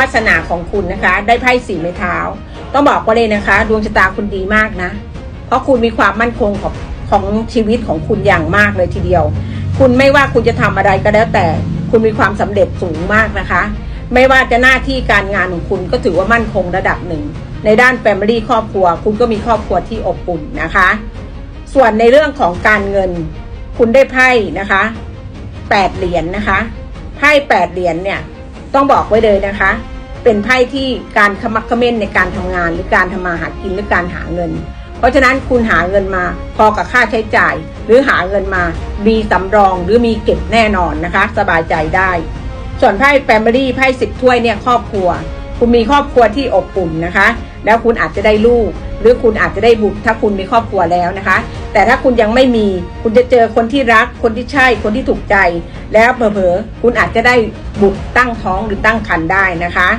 วาสนาของคุณนะคะ ได้ไพ่สีไม้เท้า ต้องบอกว่าเลยนะคะ ดวงชะตาคุณดีมากนะ เพราะคุณมีความมั่นคงของของชีวิตของคุณอย่างมากเลยทีเดียว คุณไม่ว่าคุณจะทำอะไรก็แล้วแต่ คุณมีความสำเร็จสูงมากนะคะ ไม่ว่าจะหน้าที่การงานของคุณก็ถือว่ามั่นคงระดับหนึ่ง ในด้านแฟมิลี่ครอบครัว คุณก็มีครอบครัวที่อบอุ่นนะคะ ส่วนในเรื่องของการเงิน คุณได้ไพ่นะคะแปดเหรียญนะคะไพ่แปดเหรียญเนี่ย ต้องบอกไว้เลยนะคะ เป็นไพ่ที่การขมักขม้นในการทำงานหรือการทำมาหากินหรือการหาเงิน เพราะฉะนั้นคุณหาเงินมาพอกับค่าใช้จ่าย หรือหาเงินมามีสำรองหรือมีเก็บแน่นอนนะคะ สบายใจได้ ส่วนไพ่แฟมิลี่ไพ่สิบถ้วยเนี่ยครอบครัว คุณมีครอบครัวที่อบอุ่นนะคะ แล้วคุณอาจจะได้ลูก หรือคุณอาจจะได้บุตรถ้าคุณมีครอบครัวแล้วนะคะ แต่ถ้าคุณยังไม่มี คุณจะเจอคนที่รัก คนที่ใช่ คนที่ถูกใจ แล้วเผลอๆคุณอาจจะได้บุตรตั้งท้องหรือตั้งครรภ์ได้นะคะ